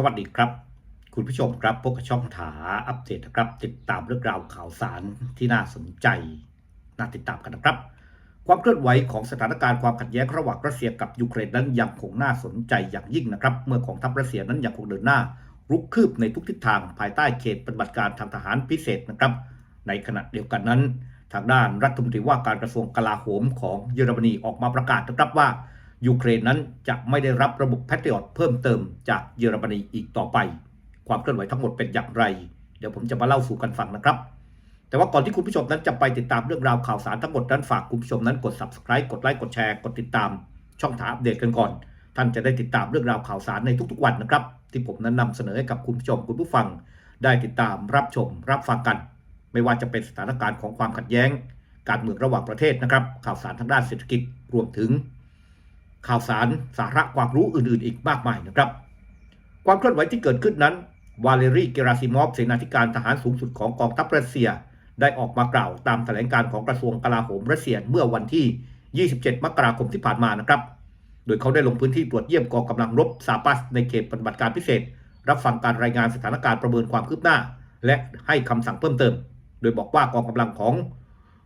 สวัสดีครับ คุณผู้ชมครับพบกับช่องถาอัปเดตนะครับ ติดตามเรื่องราวข่าวสารที่น่าสนใจน่าติดตามกันนะครับ ความเคลื่อนไหวของสถานการณ์ความขัดแย้งระหว่างรัสเซียกับยูเครนนั้นยังคงน่าสนใจอย่างยิ่งนะครับ เมื่อกองทัพรัสเซียนั้นยังคงเดินหน้า รุกคืบในทุกทิศทางภายใต้เขตปฏิบัติการทางทหารพิเศษนะครับ ในขณะเดียวกันนั้น ทางด้านรัฐมนตรีว่าการกระทรวงกลาโหมของเยอรมนีออกมาประกาศนะครับว่า ยูเครนนั้นจะไม่ได้รับระบบแพทริอตเพิ่มเติมจากเยอรมนีอีกต่อไป ความเคลื่อนไหวทั้งหมดเป็นอย่างไร เดี๋ยวผมจะมาเล่าสู่กันฟังนะครับ แต่ว่าก่อนที่คุณผู้ชมนั้นจะไปติดตามเรื่องราวข่าวสารทั้งหมดนั้นฝากคุณผู้ชมนั้นกด subscribe กดไลค์กดแชร์กดติดตาม ช่องถามอัปเดตกันก่อน ท่านจะได้ติดตามเรื่องราวข่าวสารในทุกๆ วันนะครับ ที่ผมนั้นนำเสนอให้กับคุณผู้ชมคุณผู้ฟัง ได้ติดตามรับชม รับฟังกัน ไม่ว่าจะเป็นสถานการณ์ของความขัดแย้ง การเมืองระหว่างประเทศนะครับ ข่าวสารทางด้านเศรษฐกิจรวมถึง ข่าวสารสาระความรู้อื่นๆ อีกมากมายนะครับ ความเคลื่อนไหวที่เกิดขึ้นนั้น วาเลรีเกราซิมอฟเสนาธิการทหารสูงสุดของกองทัพรัสเซีย ได้ออกมากล่าวตามแถลงการของกระทรวงกลาโหมรัสเซียเมื่อวันที่ 27 มกราคมที่ผ่านมานะครับ โดยเขาได้ลงพื้นที่ตรวจเยี่ยมกองกำลังรบซาปัสในเขตปฏิบัติการพิเศษ รับฟังการรายงานสถานการณ์ประเมินความคืบหน้า และให้คำสั่งเพิ่มเติม โดยบอกว่ากองกำลังของ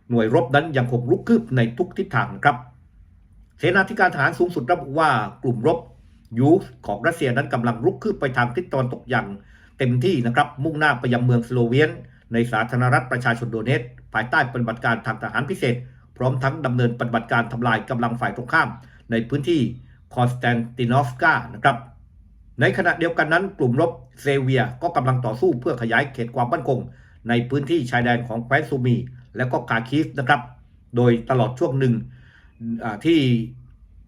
หน่วยรบนั้นยังคงรุกคืบในทุกทิศทางนะครับ เสนาธิการทหารสูงสุดระบุว่ากลุ่มรบยูสของรัสเซียนั้นกำลังรุกคืบไปทางทิศตะวันตกอย่างเต็มที่นะครับมุ่งหน้าไปยังเมืองสโลเวียน ในสาธารณรัฐประชาชนโดเนตภายใต้ปฏิบัติการทางทหารพิเศษ พร้อมทั้งดำเนินปฏิบัติการทำลายกำลังฝ่ายตรงข้าม ในพื้นที่คอนสแตนตินอฟกานะครับในขณะเดียวกันนั้น กลุ่มรบเซเวียก็กำลังต่อสู้เพื่อขยายเขตความมั่นคง ในพื้นที่ชายแดนของแคว้นซูมี และก็กาคิฟนะครับโดยตลอดช่วงหนึ่ง ที่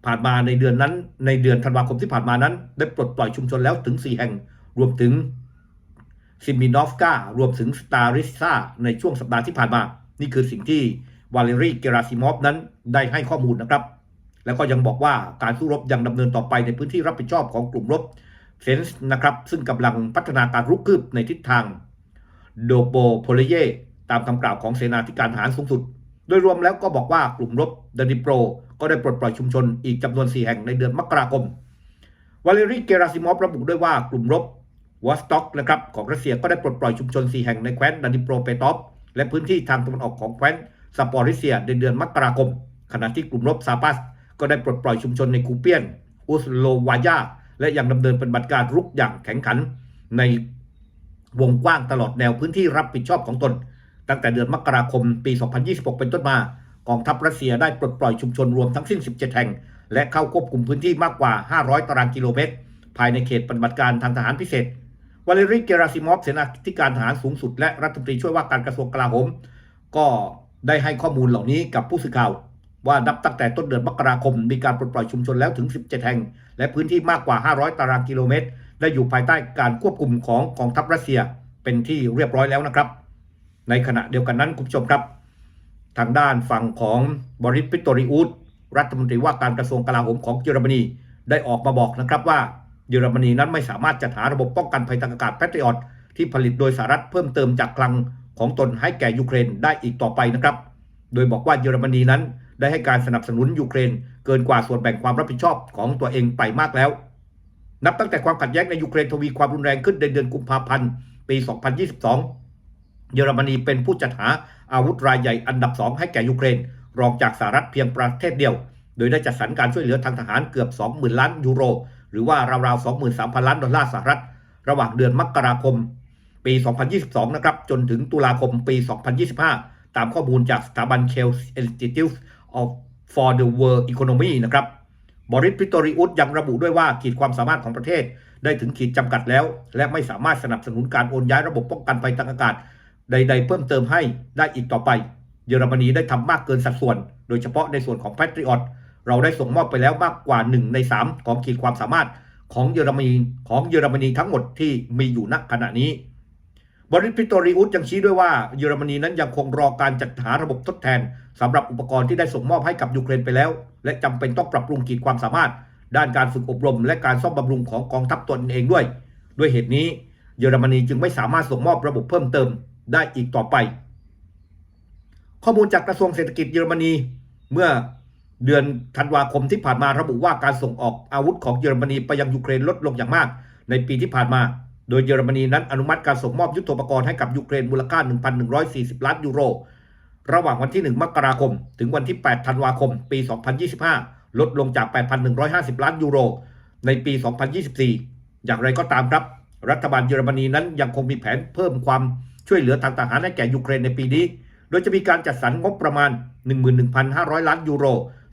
ผ่านมาในเดือนนั้น ในเดือนธันวาคมที่ผ่านมานั้น ได้ปลดปล่อยชุมชนแล้วถึง 4 แห่ง รวมถึงซิมินอฟการวมถึงสตาริซ่าในช่วงสัปดาห์ที่ผ่านมา นี่คือสิ่งที่วาเลรีเกราซิมอฟนั้นได้ให้ข้อมูลนะครับ แล้วก็ยังบอกว่าการสู้รบยังดำเนินต่อไปในพื้นที่รับผิดชอบของกลุ่มรบเฟนส์นะครับ ซึ่งกำลังพัฒนาการรุกคืบในทิศทางโดโบโพเลเยตามคำกล่าวของเสนาธิการทหารสูงสุด โดยรวมแล้วก็บอกว่ากลุ่มรบเดนิโปรก็ได้ปลดปล่อยชุมชนอีกจำนวน 4 แห่งในเดือนมกราคม วาเลรีเกราซิมอฟระบุด้วยว่ากลุ่มรบวอสต็อกนะครับของรัสเซียก็ได้ปลดปล่อยชุมชน 4 แห่งในแคว้นดานิโปรเปตอฟและพื้นที่ทางตะวันออกของแคว้นซาปอริเซียในเดือนมกราคม ขณะที่กลุ่มรบซาปัส ก็ได้ปลดปล่อยชุมชนในคูเปียน อุสโลวายา และยังดำเนินปฏิบัติการรุกอย่างแข็งขัน ในวงกว้างตลอดแนวพื้นที่รับผิดชอบของตน ตั้งแต่เดือนมกราคมปี 2026 เป็นต้นมากองทัพรัสเซียได้ปลดปล่อยชุมชนรวมทั้งสิ้น 17 แห่ง และเข้าควบคุมพื้นที่มากกว่า 500 ตารางกิโลเมตร ภายในเขตปฏิบัติการทางทหารพิเศษ วาเลรีเกราซิมอฟเสนาธิการทหารสูงสุด และรัฐมนตรีช่วยว่าการกระทรวงกลาโหม ก็ได้ให้ข้อมูลเหล่านี้กับผู้สื่อข่าว ว่านับตั้งแต่ต้นเดือนมกราคม มีการปลดปล่อยชุมชนแล้วถึง 17 แห่ง และพื้นที่มากกว่า 500 ตารางกิโลเมตร ได้อยู่ภายใต้การควบคุมของกองทัพรัสเซียเป็นที่เรียบร้อยแล้วนะครับ ในขณะเดียวกันนั้นคุณผู้ชมครับ ทางด้านฝั่งของบริสปิโตริอุสรัฐมนตรีว่าการกระทรวงกลาโหมของเยอรมนีได้ออกมาบอกนะครับว่าเยอรมนีนั้นไม่สามารถจัดหาระบบป้องกันภัยทางอากาศแพทริอตที่ผลิตโดยสหรัฐเพิ่มเติมจากคลังของตนให้แก่ยูเครนได้อีกต่อไปนะครับ โดยบอกว่าเยอรมนีนั้นได้ให้การสนับสนุนยูเครน เกินกว่าส่วนแบ่งความรับผิดชอบของตัวเองไปมากแล้ว นับตั้งแต่ความขัดแย้งในยูเครนทวีความรุนแรงขึ้นในเดือนกุมภาพันธ์ปี 2022 เยอรมนีเป็นผู้จัดหาอาวุธรายใหญ่อันดับ2ให้แก่ยูเครน รองจากสหรัฐเพียงประเทศเดียว โดยได้จัดสรรการช่วยเหลือทางทหารเกือบ 20,000 ล้านยูโร หรือว่าราวๆ 23,000 ล้านดอลลาร์สหรัฐ ระหว่างเดือนมกราคม ปี 2022 นะครับจนถึงตุลาคมปี 2025 ตามข้อมูลจากสถาบัน Kell Institute of for the World Economy นะครับบริสพิโตริอุสยังระบุด้วยว่าขีดความสามารถของประเทศ ได้ถึงขีดจำกัดแล้ว และไม่สามารถสนับสนุนการโอนย้ายระบบป้องกันภัยทางอากาศ ใด ๆ เพิ่มเติมให้ได้อีกต่อไป เยอรมนีได้ทำมากเกินสัดส่วน โดยเฉพาะในส่วนของ Patriot เราได้ส่งมอบไปแล้วมากกว่า 1 ใน 3 ของขีดความสามารถของเยอรมนีของเยอรมนีทั้งหมดที่มีอยู่ณขณะนี้บริสพิโตริอุสยังชี้ด้วยว่าเยอรมนีนั้นยังคงรอการจัดหาระบบทดแทนสำหรับอุปกรณ์ที่ได้ส่งมอบให้กับยูเครนไปแล้ว และจำเป็นต้องปรับปรุงขีดความสามารถ ด้านการฝึกอบรม และการซ่อมบำรุงของกองทัพตนเองด้วย ด้วยเหตุนี้เยอรมนีจึงไม่สามารถส่งมอบระบบเพิ่มเติม ได้อีกต่อไป ข้อมูลจากกระทรวงเศรษฐกิจเยอรมนีเมื่อเดือนธันวาคมที่ผ่านมาระบุว่าการส่งออกอาวุธของเยอรมนีไปยังยูเครนลดลงอย่างมาก ในปีที่ผ่านมา โดยเยอรมนีนั้นอนุมัติการส่งมอบยุทโธปกรณ์ให้กับยูเครนมูลค่า 1,140 ล้านยูโร ระหว่างวันที่ 1 มกราคม ถึงวันที่ 8 ธันวาคม ปี 2025 ลดลงจาก 8,150 ล้านยูโร ในปี 2024 อย่างไรก็ตามครับ รัฐบาลเยอรมนีนั้นยังคงมีแผนเพิ่มความ ช่วยเหลือทางทหารให้แก่ยูเครนในปีนี้ โดยจะมีการจัดสรรงบประมาณ 11,500 ล้านยูโร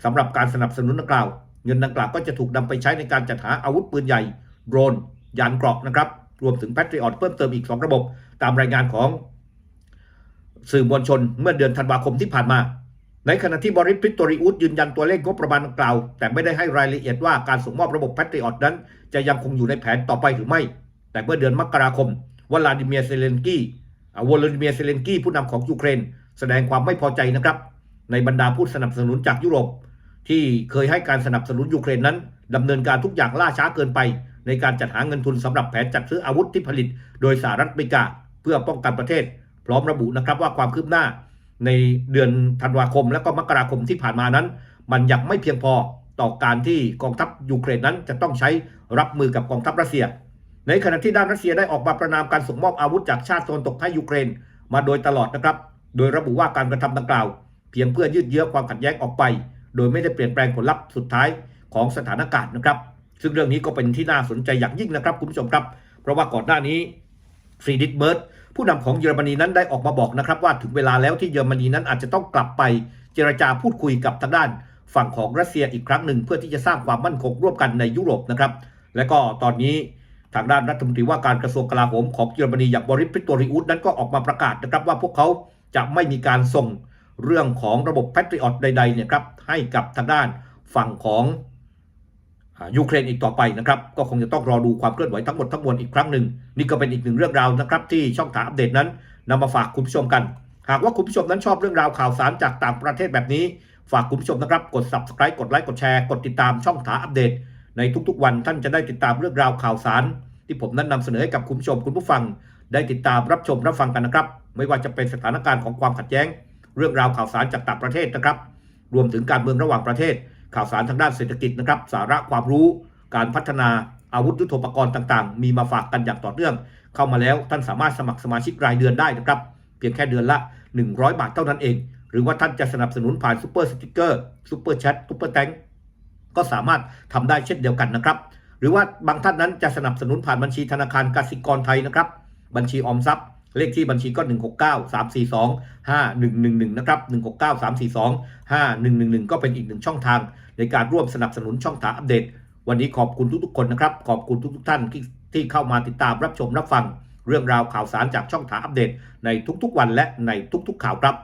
สำหรับการสนับสนุนดังกล่าว เงินดังกล่าวก็จะถูกนำไปใช้ในการจัดหาอาวุธปืนใหญ่ โดรน ยานเกราะนะครับ รวมถึงแพทริออตเพิ่มเติมอีก 2 ระบบ ตามรายงานของสื่อมวลชนเมื่อเดือนธันวาคมที่ผ่านมา ในขณะที่บริพิตตริอุสยืนยันตัวเลขงบประมาณดังกล่าว แต่ไม่ได้ให้รายละเอียดว่าการส่งมอบระบบแพทริออตนั้น จะยังคงอยู่ในแผนต่อไปหรือไม่ แต่เมื่อเดือนมกราคมวลาดิเมียร์เซเลนกี้ วลาดิเมียร์เซเลนกี้ผู้นำของยูเครน แสดงความไม่พอใจนะครับ ในบรรดาผู้สนับสนุนจากยุโรป ที่เคยให้การสนับสนุนยูเครนนั้นดำเนินการทุกอย่างล่าช้าเกินไป ในการจัดหาเงินทุนสำหรับแผนจัดซื้ออาวุธที่ผลิต โดยสหรัฐอเมริกา เพื่อป้องกันประเทศ พร้อมระบุนะครับว่าความคืบหน้า ในเดือนธันวาคมและก็มกราคมที่ผ่านมานั้น มันยังไม่เพียงพอต่อการที่กองทัพยูเครนนั้นจะต้องใช้รับมือกับกองทัพรัสเซีย ในขณะที่ด้านรัสเซียได้ออกมาประนามการส่งมอบอาวุธจากชาติตะวันตกให้ยูเครน มาโดยตลอดนะครับ โดยระบุว่าการกระทำดังกล่าว เพียงเพื่อยืดเยื้อความขัดแย้งออกไป โดยไม่ได้เปลี่ยนแปลงผลลัพธ์สุดท้ายของสถานการณ์นะครับ ซึ่งเรื่องนี้ก็เป็นที่น่าสนใจอย่างยิ่งนะครับคุณผู้ชมครับ เพราะว่าก่อนหน้านี้ฟรีดิตเบิร์ดผู้นำของเยอรมนีนั้นได้ออกมาบอกนะครับว่าถึงเวลาแล้วที่เยอรมนีนั้นอาจจะต้องกลับไปเจรจาพูดคุยกับทางด้าน ฝั่งของรัสเซียอีกครั้งหนึ่งเพื่อที่จะสร้างความมั่นคงร่วมกันในยุโรปนะครับ และก็ตอนนี้ ทางด้านรัฐมนตรีว่าการกระทรวงกลาโหมของเยอรมนีอย่างบริสพิตโตริอุสนั้นก็ออกมาประกาศนะครับว่าพวกเขาจะไม่มีการส่งเรื่องของระบบแพทริออตใดๆเนี่ยครับให้กับทางด้านฝั่งของยูเครนอีกต่อไปนะครับ ก็คงจะต้องรอดูความเคลื่อนไหวทั้งหมดทั้งมวลอีกครั้งหนึ่ง นี่ก็เป็นอีกหนึ่งเรื่องราวนะครับ ที่ช่องถามอัปเดตนั้นนำมาฝากคุณผู้ชมกัน หากว่าคุณผู้ชมนั้นชอบเรื่องราวข่าวสารจากต่างประเทศแบบนี้ ฝากคุณผู้ชมนะครับ กด subscribe กดไลค์กดแชร์กดติดตามช่องถาอัปเดต ในทุกๆวันท่านจะได้ติดตามเรื่องราวข่าวสาร ที่ผมนั้นนำเสนอให้กับคุณผู้ชมคุณผู้ฟัง ได้ติดตามรับชมรับฟังกันนะครับ ไม่ว่าจะเป็นสถานการณ์ของความขัดแย้ง เรื่องราวข่าวสารจากต่างประเทศนะครับ รวมถึงการเมืองระหว่างประเทศ ข่าวสารทางด้านเศรษฐกิจนะครับ สาระความรู้ การพัฒนาอาวุธยุทโธปกรณ์ต่างๆ มีมาฝากกันอย่างต่อเนื่อง เข้ามาแล้วท่านสามารถสมัครสมาชิกรายเดือนได้นะครับ เพียงแค่เดือนละ 100 บาทเท่านั้นเอง หรือว่าท่านจะสนับสนุนผ่านซูเปอร์สติกเกอร์ซูเปอร์แชทซูเปอร์แตง ก็สามารถทำได้เช่นเดียวกันนะครับ หรือว่าบางท่านนั้นจะสนับสนุนผ่านบัญชีธนาคารกสิกรไทยนะครับ บัญชีออมทรัพย์เลขที่บัญชีก็ 169 342 5111 นะครับ 169 342 5111 ก็เป็นอีกหนึ่งช่องทาง ในการร่วมสนับสนุนช่องทางอัปเดต วันนี้ขอบคุณทุกๆ คนนะครับ ขอบคุณทุกๆ ท่านที่ที่เข้ามาติดตามรับชมรับฟัง เรื่องราวข่าวสารจากช่องทางอัปเดตในทุกๆ วันและในทุกๆ ข่าวครับ